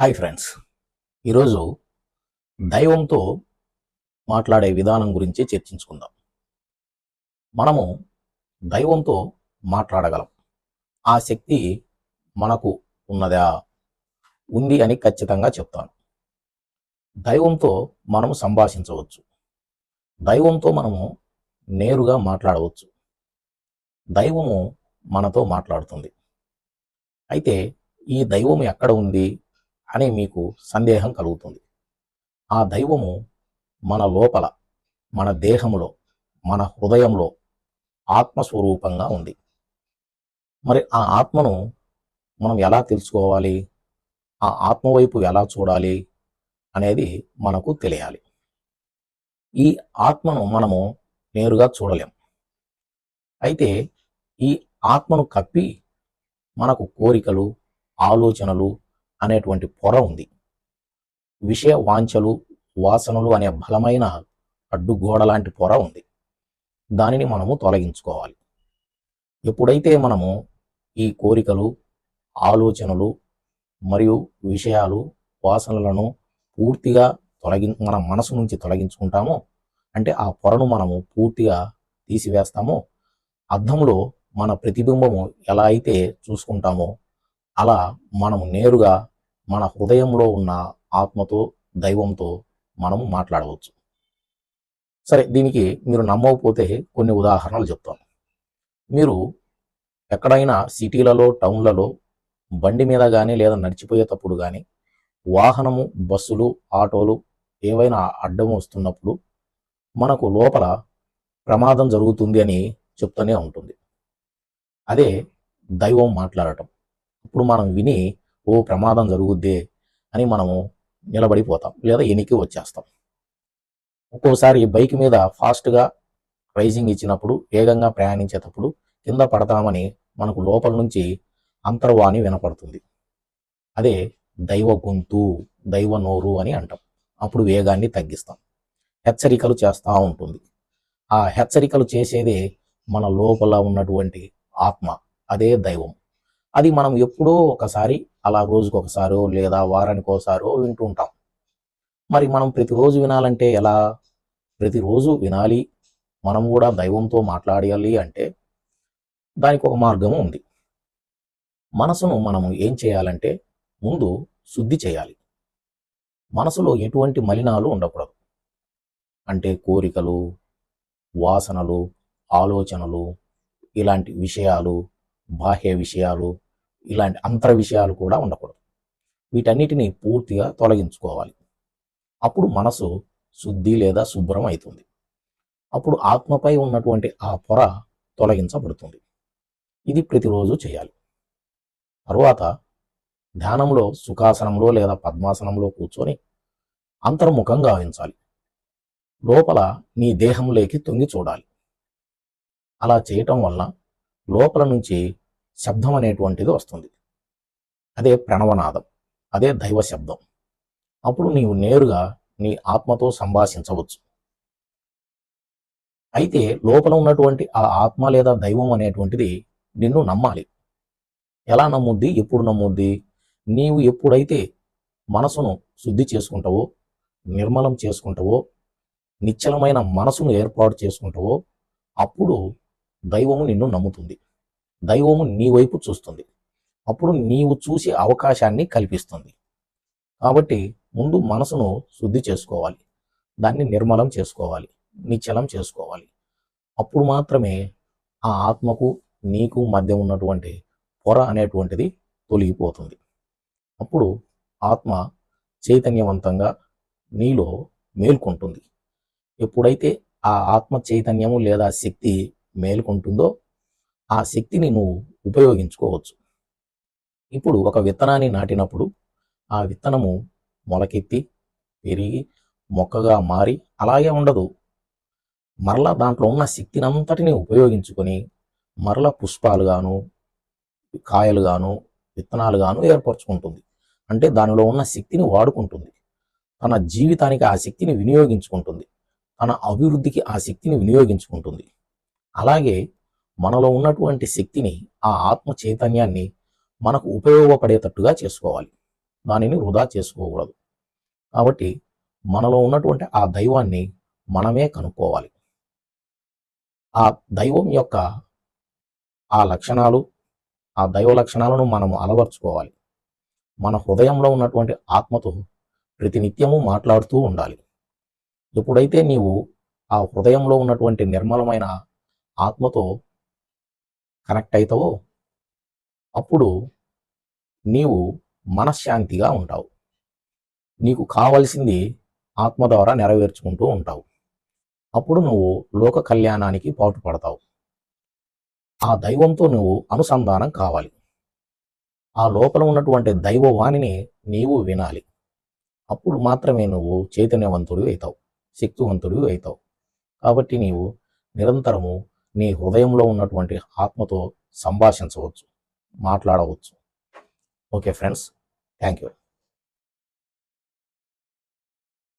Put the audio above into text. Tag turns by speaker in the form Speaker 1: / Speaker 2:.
Speaker 1: Hi friends. ఈరోజు దైవంతో మాట్లాడే విధానం గురించి చర్చించుకుందాం. మనము దైవంతో మాట్లాడగలం. ఆ శక్తి మనకు ఉన్నదా? ఉంది అని ఖచ్చితంగా చెప్తాను. దైవంతో మనము సంభాషించవచ్చు. దైవంతో మనము నేరుగా మాట్లాడవచ్చు. దైవము మనతో మాట్లాడుతుంది. అయితే ఈ దైవం ఎక్కడ ఉంది? అని మీకు సందేహం కలుగుతుంది. ఆ దైవము మన లోపల మన దేహంలో మన హృదయంలో ఆత్మస్వరూపంగా ఉంది. మరి ఆ ఆత్మను మనం ఎలా తెలుసుకోవాలి? ఆ ఆత్మ వైపు ఎలా చూడాలి అనేది మనకు తెలియాలి. ఈ ఆత్మను మనము నేరుగా చూడలేం. అయితే ఈ ఆత్మను కప్పి మనకు కోరికలు ఆలోచనలు అనేటువంటి పొర ఉంది. విషయ వాంఛలు వాసనలు అనే బలమైన అడ్డుగోడ లాంటి పొర ఉంది. దానిని మనము తొలగించుకోవాలి. ఎప్పుడైతే మనము ఈ కోరికలు ఆలోచనలు మరియు విషయాలు వాసనలను పూర్తిగా తొలగి మన మనసు నుంచి తొలగించుకుంటామో అంటే ఆ పొరను మనము పూర్తిగా తీసివేస్తామో అద్దంలో మన ప్రతిబింబము ఎలా అయితే చూసుకుంటామో అలా మనము నేరుగా మన హృదయంలో ఉన్న ఆత్మతో దైవంతో మనము మాట్లాడవచ్చు. సరే దీనికి మీరు నమ్మకపోతే కొన్ని ఉదాహరణలు చెప్తాను. మీరు ఎక్కడైనా సిటీలలో టౌన్లలో బండి మీద కానీ లేదా నడిచిపోయేటప్పుడు కానీ వాహనము బస్సులు ఆటోలు ఏవైనా అడ్డం వస్తున్నప్పుడు మనకు లోపల ప్రమాదం జరుగుతుంది అని చెప్తూనే ఉంటుంది. అదే దైవం మాట్లాడటం. ఇప్పుడు మనం విని ఓ ప్రమాదం జరుగుద్దే అని మనము నిలబడిపోతాం లేదా ఎనికి వచ్చేస్తాం. ఒక్కోసారి బైక్ మీద ఫాస్ట్గా రైజింగ్ ఇచ్చినప్పుడు వేగంగా ప్రయాణించేటప్పుడు కింద పడతామని మనకు లోపల నుంచి అంతర్వాణి వినపడుతుంది. అదే దైవ గొంతు దైవ నోరు అని అంటాం. అప్పుడు వేగాన్ని తగ్గిస్తాం. హెచ్చరికలు చేస్తూ ఉంటుంది. ఆ హెచ్చరికలు చేసేదే మన లోపల ఉన్నటువంటి ఆత్మ అదే దైవం. అది మనం ఎప్పుడో ఒకసారి అలా రోజుకు ఒకసారో లేదా వారానికి ఒకసారో వింటూ ఉంటాం. మరి మనం ప్రతిరోజు వినాలంటే ఎలా? ప్రతిరోజు వినాలి. మనం కూడా దైవంతో మాట్లాడాలి అంటే దానికి ఒక మార్గము ఉంది. మనసును మనము ఏం చేయాలంటే ముందు శుద్ధి చేయాలి. మనసులో ఎటువంటి మలినాలు ఉండకూడదు. అంటే కోరికలు వాసనలు ఆలోచనలు ఇలాంటి విషయాలు బాహ్య విషయాలు ఇలాంటి అంతర విషయాలు కూడా ఉండకూడదు. వీటన్నిటిని పూర్తిగా తొలగించుకోవాలి. అప్పుడు మనసు శుద్ధి లేదా శుభ్రం అవుతుంది అప్పుడు ఆత్మపై ఉన్నటువంటి ఆ పొర తొలగించబడుతుంది. ఇది ప్రతిరోజు చేయాలి. తరువాత ధ్యానంలో సుఖాసనంలో లేదా పద్మాసనంలో కూర్చొని అంతర్ముఖం గావించాలి లోపల నీ దేహంలోకి తొంగి చూడాలి. అలా చేయటం వల్ల లోపల నుంచి శబ్దం అనేటువంటిది వస్తుంది. అదే ప్రణవనాదం అదే దైవ శబ్దం. అప్పుడు నీవు నేరుగా నీ ఆత్మతో సంభాషించవచ్చు. అయితే లోపల ఉన్నటువంటి ఆ ఆత్మ లేదా దైవం అనేటువంటిది నిన్ను నమ్మాలి. ఎలా నమ్ముద్ది? ఎప్పుడు నమ్ముద్ది? నీవు ఎప్పుడైతే మనసును శుద్ధి చేసుకుంటావో నిర్మలం చేసుకుంటావో నిశ్చలమైన మనసును ఏర్పాటు చేసుకుంటావో అప్పుడు దైవము నిన్ను నమ్ముతుంది. దైవము నీ వైపు చూస్తుంది. అప్పుడు నీవు చూసే అవకాశాన్ని కల్పిస్తుంది. కాబట్టి ముందు మనసును శుద్ధి చేసుకోవాలి. దాన్ని నిర్మలం చేసుకోవాలి. నిశ్చలం చేసుకోవాలి. అప్పుడు మాత్రమే ఆ ఆత్మకు నీకు మధ్య ఉన్నటువంటి పొర అనేటువంటిది తొలగిపోతుంది. అప్పుడు ఆత్మ చైతన్యవంతంగా నీలో మేల్కొంటుంది. ఎప్పుడైతే ఆ ఆత్మ చైతన్యము లేదా శక్తి మేల్కొంటుందో ఆ శక్తిని నువ్వు ఉపయోగించుకోవచ్చు. ఇప్పుడు ఒక విత్తనాన్ని నాటినప్పుడు ఆ విత్తనము మొలకెత్తి పెరిగి మొక్కగా మారి అలాగే ఉండదు. మరలా దాంట్లో ఉన్న శక్తిని అంతటిని ఉపయోగించుకొని మరల పుష్పాలుగాను కాయలుగాను విత్తనాలుగాను ఏర్పరచుకుంటుంది. అంటే దానిలో ఉన్న శక్తిని వాడుకుంటుంది. తన జీవితానికి ఆ శక్తిని వినియోగించుకుంటుంది. తన అభివృద్ధికి ఆ శక్తిని వినియోగించుకుంటుంది. అలాగే మనలో ఉన్నటువంటి శక్తిని ఆ ఆత్మ చైతన్యాన్ని మనకు ఉపయోగపడేటట్టుగా చేసుకోవాలి. దానిని వృధా చేసుకోకూడదు. కాబట్టి మనలో ఉన్నటువంటి ఆ దైవాన్ని మనమే కనుక్కోవాలి. ఆ దైవం యొక్క ఆ లక్షణాలు ఆ దైవ లక్షణాలను మనము అలవర్చుకోవాలి. మన హృదయంలో ఉన్నటువంటి ఆత్మతో ప్రతినిత్యము మాట్లాడుతూ ఉండాలి. ఎప్పుడైతే నీవు ఆ హృదయంలో ఉన్నటువంటి నిర్మలమైన ఆత్మతో కనెక్ట్ అవుతావో అప్పుడు నీవు మనశ్శాంతిగా ఉంటావు. నీకు కావలసింది ఆత్మ ద్వారా నెరవేర్చుకుంటూ ఉంటావు. అప్పుడు నువ్వు లోక కళ్యాణానికి పాటుపడతావు. ఆ దైవంతో నువ్వు అనుసంధానం కావాలి. ఆ లోపల ఉన్నటువంటి దైవవాణిని నీవు వినాలి. అప్పుడు మాత్రమే నువ్వు చైతన్యవంతుడివి అవుతావు శక్తివంతుడివి అవుతావు. కాబట్టి నీవు నిరంతరము నీ హృదయంలో ఉన్నటువంటి ఆత్మతో సంభాషించవచ్చు మాట్లాడవచ్చు. Okay friends thank you